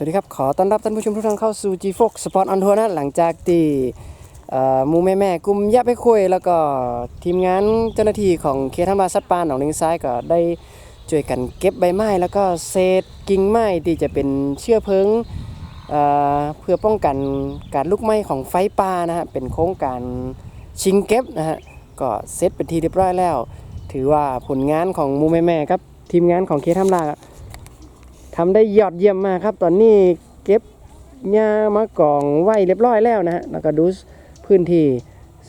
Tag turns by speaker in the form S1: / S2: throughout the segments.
S1: สวัสดีครับ ขอต้อนรับท่านผู้ชมทุกท่านเข้าสู่ G Fox Sport on Tour นะหลังจากที่มูแม่แม่กุมยะไปคุย แล้วก็ทีมงานเจ้าหน้าที่ของเขตธรรมบาลสัตว์ป่าหนองเลงซ้ายก็ได้ช่วยกันเก็บใบไม้ แล้วก็เศษกิ่งไม้ที่จะเป็นเชื้อเพลิงเเพื่อป้องกันการลุกไหม้ของไฟป่านะฮะเป็นโครงการชิงเก็บนะฮะก็เสร็จเป็นทีเรียบร้อยแล้ว ถือว่าผลงานของมูแม่แม่ครับทีมงานของเขตธรรมบา ทำได้ยอดเยี่ยมมากครับ ตอนนี้เก็บหญ้ามากองไว้เรียบร้อยแล้วนะฮะแล้วก็ดูพื้นที่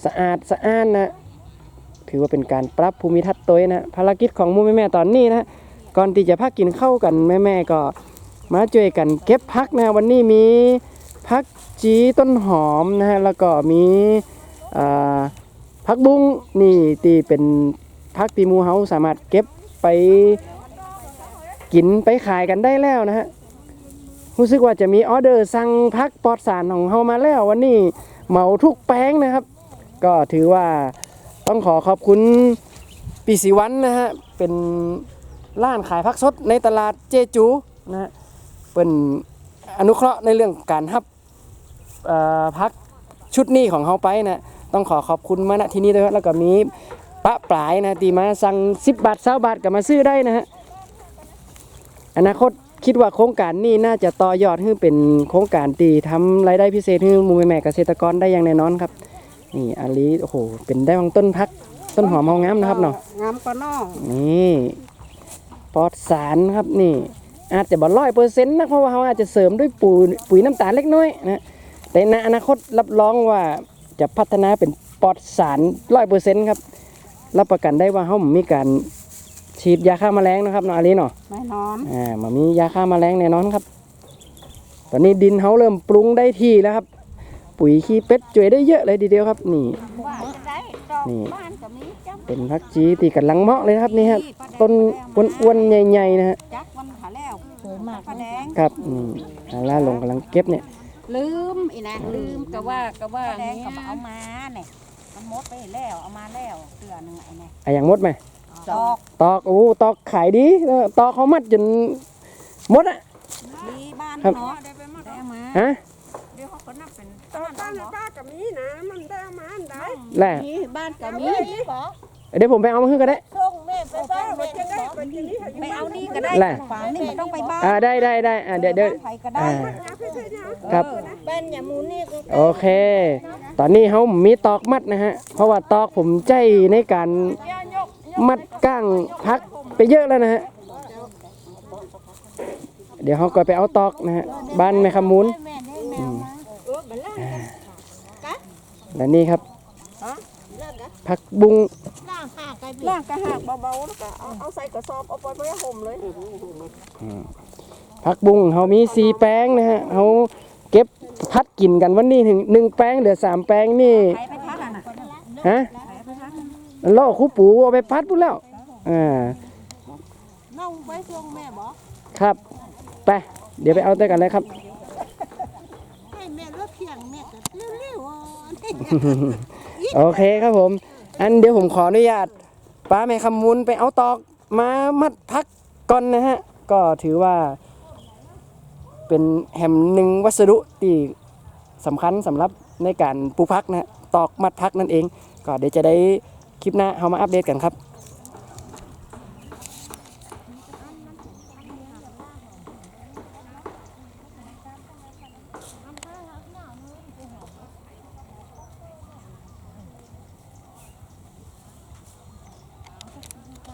S1: สะอาดสะอ้านนะถือว่าเป็นการปรับภูมิทัศน์ตัวนะภารกิจของมูแม่ๆตอนนี้นะก่อนที่จะพักกินข้าวกันแม่ๆก็มาช่วยกันเก็บพักนะวันนี้มีพักจีต้นหอมนะฮะแล้วก็มีพักบุ้งนี่ที่เป็นพักตีมูเฮาสามารถเก็บไป กินไปขายกันได้แล้วนะฮะรู้สึกว่าจะมีออเดอร์สั่งพักปลอดสารของเฮามาแล้ว วันนี้เหมาทุกแป้งนะครับ ก็ถือว่าต้องขอขอบคุณปีสีวันนะฮะเป็นร้านขายพักสดในตลาดเจจูนะฮะเป็นอนุเคราะห์ในเรื่องการฮับพักชุดนี้ของเฮาไปนะต้องขอขอบคุณมาณที่นี้ด้วยแล้วก็มีปะปลายนะตีมาสั่ง10 บาท20บาทก็มาซื้อได้นะฮะ อนาคตคิดว่าโครงการนี้น่าจะต่อยอดให้เป็นโครงการตีทำรายได้พิเศษให้หมูแม่ๆเกษตรกรได้อย่างแน่นอนครับนี่อาลีโอ้โหเป็นได้วางต้นพัก ต้นหอมเฮางามนะครับเนาะ
S2: งามก็น้อง
S1: นี่ปลอดสารครับนี่ อาจจะบ่ร้อยเปอร์เซ็นต์นะเพราะว่าเขาอาจจะเสริมด้วยปุ๋ยปุ๋ยน้ำตาลเล็กน้อยนะแต่ในอนาคตรับรองว่าจะพัฒนาเป็นปลอดสารร้อยเปอร์เซ็นต์ครับรับประกันได้ว่าเขามีการ ฉีดยาฆ่าแมลงนะครับเนาะอาลีเนาะ
S2: แม่นอน
S1: อ่ามามียาฆ่าแมลงแน่นอนครับ ตอนนี้ดินเขาเริ่มปรุงได้ที่แล้วครับ ปุ๋ยขี้เป็ดจ่วยได้เยอะเลยทีเดียวครับ นี่
S2: ว่าจะได้ดอก
S1: นี่
S2: บ้านก็มีจ้ำ
S1: เป็นพักจีตีกันลังเหมาะเลยครับนี่ครับต้นอ้วนๆใหญ่ๆนะฮะ
S2: จักวันขาแล้วโหมากปลาแดง
S1: ครับนี่อาล่าลงกำลังเก็บเนี่ย
S2: ลืมอีนะลืมก็ว่าก็ว่าปลาแดงก็เอามาเนี่ยมันหมดไปแล้วเอามาแล้วเตือหนึงไอ้เนี่ย
S1: อะอย่างมดไหม
S2: ดอก
S1: ตอกโอ้ตอกขายดีเออตอกเขามัดจนมดอะ
S2: ดีบ้าน
S1: ครับ
S2: เนาะได้เอามา
S1: ฮะ
S2: เดี๋ยวเขาก็นับเป็น
S3: ตอนบ้านในบ้านก็มีนะมันได้เอามาอันใด
S1: แหละ
S2: นี่บ้านก็มี
S1: เดี๋ยวผมไปเอามาให้ก็ได้
S3: ส่งแม่ไปบ้านมันจะได้ไปที่นี่ให้
S2: ไปเอานี่ก็ได้
S1: แหละ
S2: ฝางนี่มันต้องไปบ้าน
S1: อ่าได้ได้ได้อ่าเดี๋ยวเดี๋ยว
S2: ใครก็ได้
S1: อ่า
S3: นะพี่พี่นะ
S1: ครับ
S3: บ้านอย่ามูนี่ก็
S1: โอเค ตอนนี้เขามีตอกมัดนะฮะ เพราะว่าตอกผมใจในการ มัดก้างพักไปเยอะแล้วนะฮะ เดี๋ยวเขาก็ไปเอาตอกนะฮะ บ้านแม่ขมูลอืมอ่าและนี่ครับ ผักบุ้ง
S3: ล่างหากล่างกระหักเบาๆแล้วก็เอาเอาใส่กระสอบเอาไปไว้ห่มเลย
S1: ผักบุ้งเขามีสีแป้งนะฮะเขาเก็บพัดกินกันวันนี้ถึงหนึ่งแป้งเหลือสามแป้งนี่
S2: ใครไปพักอะน่ะ
S1: ฮะ ล่อคู่ปูเอาไปพัดพูดแล้วอ่า
S3: น้องไว้ทวงแม่บอก
S1: ครับ ไปเดี๋ยวไปเอาด้วยกันเลยครับ
S3: ให้แม่รถเพียงแม่ก็เร็วๆอะ
S1: โอเคครับผม อันเดี๋ยวผมขออนุญาตป้าแม่คำมุนไปเอาตอกมามัดพักก่อนนะฮะ ก็ถือว่า เป็นแหมหนึ่งวัสดุที่สำคัญสำหรับในการปลูกพักนะฮะตอกมัดพักนั่นเอง ก็เดี๋ยวจะได้ คลิปหน้าเอามาอัปเดตกันครับ